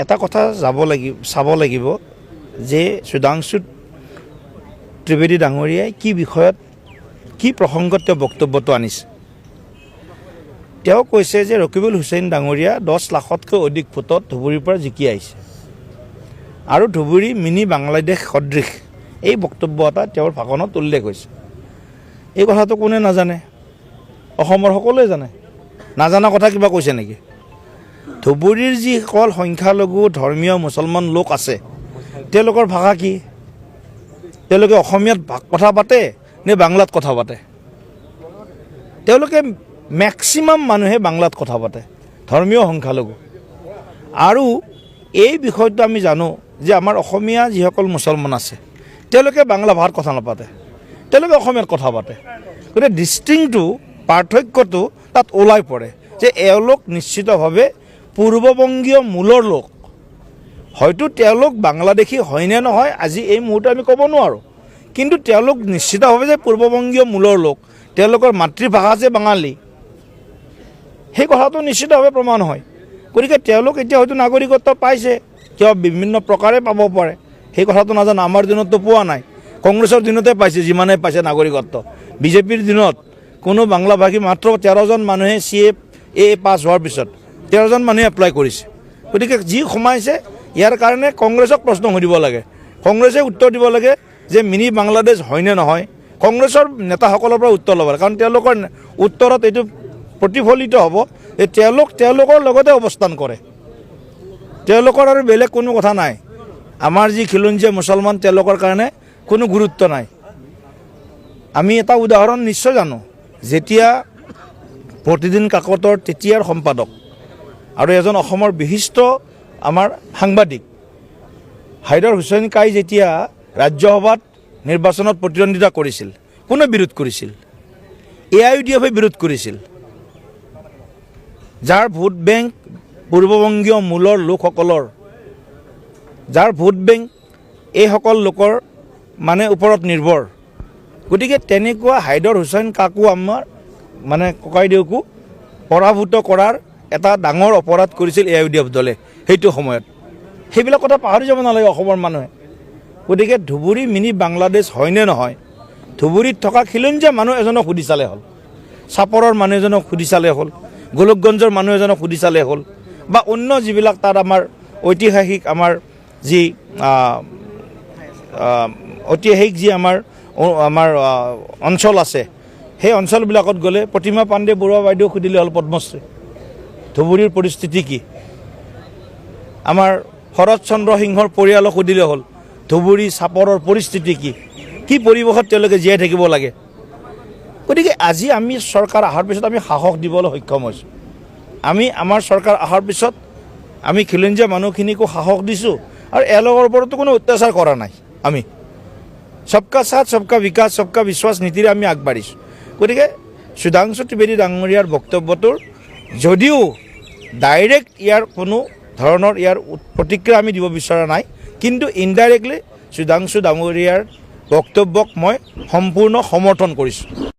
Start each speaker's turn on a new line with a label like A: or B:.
A: এটা কথা যাব লাগিব চাব লাগিব যে সুধাংশু ত্ৰিবেদী ডাঙৰীয়াই কি বিষয়ত কি প্ৰসংগত তেওঁ বক্তব্যটো আনিছে। তেওঁ কৈছে যে ৰকিবুল হুছেইন ডাঙৰীয়া দহ লাখতকৈ অধিক ভোটত ধুবুৰীৰ পৰা জিকি আহিছে। আৰু ধুবুৰী মিনি বাংলাদেশ সদৃশ, এই বক্তব্য এটা তেওঁৰ ভাষণত উল্লেখ হৈছে। এই কথাটো কোনে নাজানে? অসমৰ সকলোৱে জানে। নাজানা কথা কিবা কৈছে নেকি? ধুবুৰীৰ যিসকল সংখ্যালঘু ধৰ্মীয় মুছলমান লোক আছে, তেওঁলোকৰ ভাষা কি? তেওঁলোকে অসমীয়াত কথা পাতে নে বাংলাত কথা পাতে? তেওঁলোকে মেক্সিমাম মানুহে বাংলাত কথা পাতে, ধৰ্মীয় সংখ্যালঘু। আৰু এই বিষয়টো আমি জানো যে আমাৰ অসমীয়া যিসকল মুছলমান আছে, তেওঁলোকে বাংলা ভাষাত কথা নাপাতে, তেওঁলোকে অসমীয়াত কথা পাতে। গতিকে ডিষ্টিংটো পাৰ্থক্যটো তাত ওলাই পৰে যে এওঁলোক নিশ্চিতভাৱে পূৰ্ববংগীয় মূলৰ লোক। হয়তো তেওঁলোক বাংলাদেশী হয়নে নহয়, আজি এই মুহূৰ্তত আমি ক'ব নোৱাৰোঁ। কিন্তু তেওঁলোক নিশ্চিতভাৱে যে পূৰ্ববংগীয় মূলৰ লোক, তেওঁলোকৰ মাতৃভাষা যে বাঙালী। সেই কথাটো নিশ্চিতভাৱে প্ৰমাণ হয়। গতিকে তেওঁলোক এতিয়া হয়তো নাগৰিকত্ব পাইছে, কিয় বিভিন্ন প্ৰকাৰে পাব পাৰে। সেই কথাটো নাজানো, আমাৰ দিনততো পোৱা নাই। কংগ্ৰেছৰ দিনতে পাইছে, যিমানে পাইছে নাগৰিকত্ব। বিজেপিৰ দিনত কোনো বাংলাভাষী মাত্ৰ তেৰজন মানুহে চি এ এ পাছ হোৱাৰ পিছত। তেৰজন মানুহে এপ্লাই কৰিছে। গতিকে যি সোমাইছে, ইয়াৰ কাৰণে কংগ্ৰেছক প্ৰশ্ন সুধিব লাগে। কংগ্ৰেছে উত্তৰ দিব লাগে যে মিনি বাংলাদেশ হয়নে নহয়। কংগ্ৰেছৰ নেতাসকলৰ পৰা উত্তৰ ল'ব লাগে। কাৰণ তেওঁলোকৰ উত্তৰত এইটো প্ৰতিফলিত হ'ব যে তেওঁলোক, তেওঁলোকৰ লগতে অৱস্থান কৰে। তেওঁলোকৰ আৰু বেলেগ কোনো কথা নাই। আমাৰ যি খিলঞ্জীয়া মুছলমান, তেওঁলোকৰ কাৰণে কোনো গুৰুত্ব নাই। আমি এটা উদাহৰণ নিশ্চয় জানো। যেতিয়া প্ৰতিদিন কাকতৰ তেতিয়াৰ সম্পাদক আৰু এজন অসমৰ বিশিষ্ট আমাৰ সাংবাদিক। হাইদৰ হুছেইন কাই যেতিয়া ৰাজ্যসভাত নিৰ্বাচনত প্ৰতিদ্বন্দ্বিতা কৰিছিল, কোনে বিৰোধ কৰিছিল? এ আই ইউ ডি এফে বিৰোধ কৰিছিল। যাৰ ভোট বেংক পূৰ্ববংগীয় মূলৰ লোকসকলৰ, যাৰ ভোট বেংক এইসকল লোকৰ মানে ওপৰত নিৰ্ভৰ। গতিকে তেনেকুৱা হাইদৰ হুছেইন কাকো আমাৰ মানে ককাইদেউকো পৰাভূত কৰাৰ এটা ডাঙৰ অপৰাধ কৰিছিল এ আই ডি এফ দলে সেইটো সময়ত। সেইবিলাক কথা পাহৰি যাব নালাগে অসমৰ মানুহে। গতিকে ধুবুৰী মিনি বাংলাদেশ হয়নে নহয়, ধুবুৰীত থকা খিলঞ্জীয়া মানুহ এজনক সুধি চালে হ'ল। চাপৰৰ মানুহ এজনক সুধি চালে হ'ল। গোলকগঞ্জৰ মানুহ এজনক সুধি চালে হ'ল। বা অন্য যিবিলাক তাত আমাৰ ঐতিহাসিক আমাৰ যি ঐতিহাসিক যি আমাৰ আমাৰ অঞ্চল আছে, সেই অঞ্চলবিলাকত গ'লে প্ৰতিমা পাণ্ডে বৰুৱা বাইদেউ সুধিলে হ'ল পদ্মশ্ৰী। ধুবুৰীৰ পৰিস্থিতি কি? আমাৰ শৰৎ চন্দ্ৰ সিংহৰ পৰিয়ালক সুধিলে হ'ল, ধুবুৰী চাপৰৰ পৰিস্থিতি কি? কি পৰিৱেশত তেওঁলোকে জীয়াই থাকিব লাগে? গতিকে আজি আমি চৰকাৰ অহাৰ পিছত আমি সাহস দিবলৈ সক্ষম হৈছোঁ। আমি, আমাৰ চৰকাৰ অহাৰ পিছত আমি খিলঞ্জীয়া মানুহখিনিকো সাহস দিছোঁ আৰু এওঁলোকৰ ওপৰতো কোনো অত্যাচাৰ কৰা নাই, আমি। সবকা সাথ, সবকা বিকাশ, সবকা বিশ্বাস নীতিৰে আমি আগবাঢ়িছোঁ। গতিকে সুধাংশু ত্ৰিবেদী ডাঙৰীয়াৰ বক্তব্যটোৰ যদিও ডাইৰেক্ট ইয়াৰ কোনো ধৰণৰ ইয়াৰ প্ৰতিক্ৰিয়া আমি দিব বিচৰা নাই, কিন্তু ইনডাইৰেক্টলি সুধাংশু ডাঙৰীয়াৰ বক্তব্যক মই সম্পূৰ্ণ সমৰ্থন কৰিছোঁ।